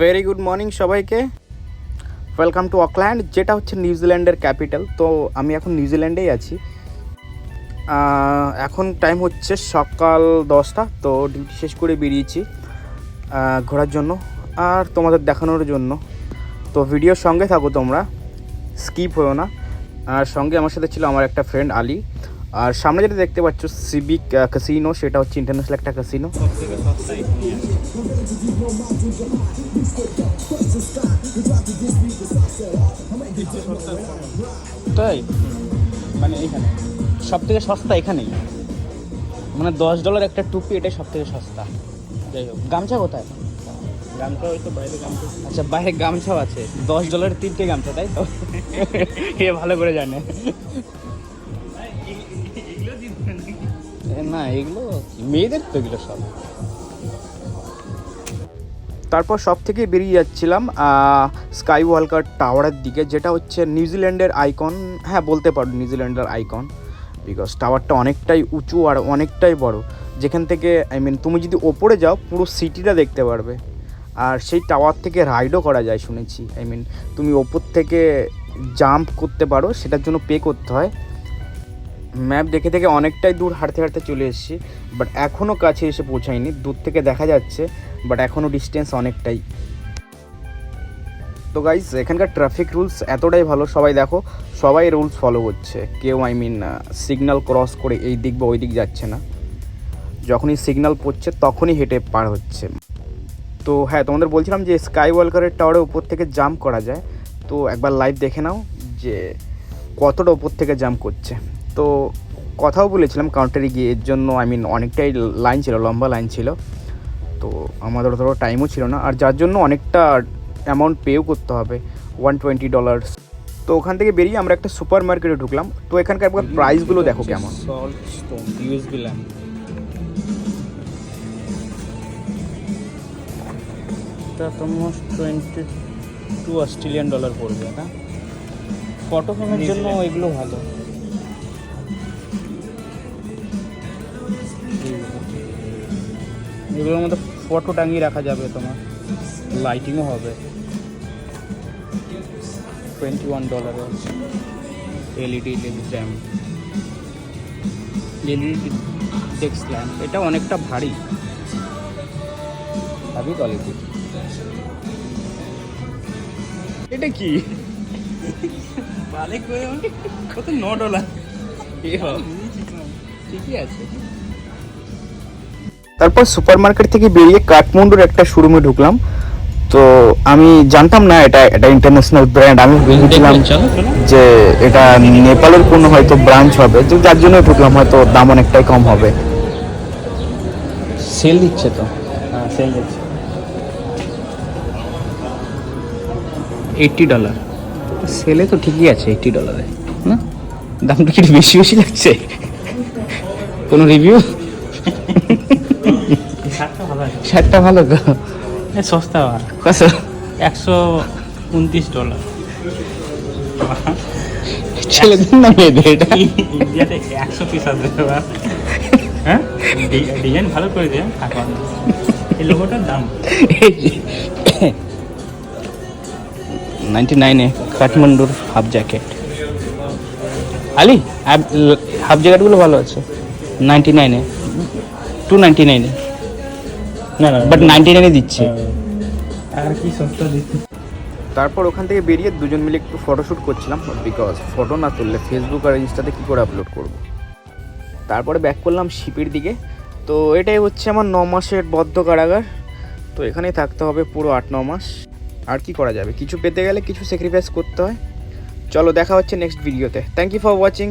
Very good morning সবাইকে। Welcome to Auckland যেটা হচ্ছে নিউজিল্যান্ডের ক্যাপিটাল তো আমি এখন নিউজিল্যান্ডেই আছি। এখন টাইম হচ্ছে সকাল দশটা, তো ডিউটি শেষ করে বেরিয়েছি ঘোরার জন্য আর তোমাদের দেখানোর জন্য। তো ভিডিওর সঙ্গে থাকো তোমরা স্কিপ হয়েও না। আর সঙ্গে আমার সাথে ছিল আমার একটা ফ্রেন্ড আলী। আর সামনে যেটা দেখতে পাচ্ছ সিভিক ক্যাসিনো সেটা হচ্ছে ইন্টারন্যাশনাল একটা ক্যাসিনো তাই? মানে এখানে। সব থেকে সস্তা এখানেই। মানে দশ ডলার একটা টুপি এটাই সব থেকে সস্তা। যাই হোক গামছা কোথায়? গামছা হয়তো বাইরে গামছা। আচ্ছা বাইরে গামছাও আছে। দশ ডলারের তিনটে গামছা তাই তো? এ ভালো করে জানে। না, এগুলো মেয়েদের তো এগুলো সব। তারপর সব থেকে বেরিয়ে যাচ্ছিলাম স্কাই ওয়ালকার টাওয়ারের দিকে, যেটা হচ্ছে নিউজিল্যান্ডের আইকন হ্যাঁ বলতে পারো নিউজিল্যান্ডের আইকন বিকজ টাওয়ারটা অনেকটাই উঁচু আর অনেকটাই বড়। যেখান থেকে আই মিন তুমি যদি ওপরে যাও, পুরো সিটিটা দেখতে পারবে। আর সেই টাওয়ার থেকে রাইডও করা যায়, শুনেছি। আই মিন তুমি ওপর থেকে জাম্প করতে পারো, সেটার জন্য পে করতে হয়। ম্যাপ দেখে থেকে অনেকটাই দূর হাঁটতে হাঁটতে চলে এসেছি বাট এখনও কাছে এসে পৌঁছায়নি দূর থেকে দেখা যাচ্ছে বাট এখনও ডিস্টেন্স অনেকটাই। তো গাইজ এখানকার ট্রাফিক রুলস এতটাই ভালো, সবাই দেখো, সবাই রুলস ফলো করছে, কেউ আই মিন সিগনাল ক্রস করে এই দিক বা ওই দিক যাচ্ছে না। যখনই সিগনাল পড়ছে, তখনই হেঁটে পার হচ্ছে। তো হ্যাঁ তোমাদের বলছিলাম যে স্কাই ওয়ালকারের টাওয়ারের উপর থেকে জাম্প করা যায়, তো একবার লাইভ দেখে নাও যে কতটা উপর থেকে জাম্প করছে। তো কথাও বলেছিলাম কাউন্টারে গিয়ে এর জন্য আই মিন অনেকটাই লাইন ছিল লম্বা লাইন ছিল। তো আমাদের অতটা টাইমও ছিল না। আর যার জন্য অনেকটা অ্যামাউন্ট পেও করতে হবে ওয়ান টোয়েন্টি ডলার্স তো ওখান থেকে বেরিয়ে আমরা একটা সুপার মার্কেটে ঢুকলাম। তো এখানকার একবার প্রাইসগুলো দেখো কেমন। টোয়েন্টি টু অস্ট্রেলিয়ান ডলার পড়বে না? ফটো ফ্রেমের জন্য এগুলো ভালো। এগুলোর মধ্যে ফটো টাঙিয়ে রাখা যাবে তোমার। লাইটিংও হবে। টোয়েন্টি ওয়ান ডলারে LED lamp LED desk lamp এটা অনেকটা ভারী। ভাবি কোয়ালিটি এটা কি? বালে করে কত ন ডলার ঠিকই আছে। তারপর সুপার মার্কেট থেকে বেরিয়ে কাঠমান্ডুর একটা শোরুমে ঢুকলাম। তো আমি জানতাম না এটা এটা ইন্টারন্যাশনাল ব্র্যান্ড আমি ভেবেছিলাম যে এটা নেপালের কোনো হয়তো ব্রাঞ্চ হবে। যে যার জন্য ঢুকলাম হয়তো দাম অনেকটাই কম হবে। সেল দিচ্ছে তো? হ্যাঁ সেল দিচ্ছে। এইটটি ডলার সেলে তো ঠিকই আছে এইটটি ডলারে না দামটা কি বেশি বেশি লাগছে? কোনো রিভিউ শার্টটা ভালো এ সস্তা কত? একশো উনত্রিশ ডলার। ছেলেদের না মেয়েদের এটা? ইন্ডিয়াতে একশো পিস আছে হ্যাঁ? ডিজাইন ভালো করে দিয়ে এখন এই লোগোটার দাম। নাইনটি নাইনে কাঠমান্ডুর হাফ জ্যাকেট আলি হাফ জ্যাকেটগুলো ভালো আছে। নাইনটি নাইনে টু নাইনটি নাইনে না না বাট নাইনটি নাইনে দিচ্ছে। আর কি সস্তা দিচ্ছে? তারপর ওখান থেকে বেরিয়ে দুজন মিলে একটু ফটোশ্যুট করছিলাম বিকজ ফটো না তুললে ফেসবুক আর ইনস্টাতে কী করে আপলোড করব? তারপরে ব্যাক করলাম শিপের দিকে। তো এটাই হচ্ছে আমার ন মাসের বদ্ধ কারাগার। তো এখানেই থাকতে হবে পুরো আট ন মাস। আর কি করা যাবে? কিছু পেতে গেলে কিছু স্যাক্রিফাইস করতে হয়। চলো দেখা হচ্ছে নেক্সট ভিডিওতে থ্যাংক ইউ ফর ওয়াচিং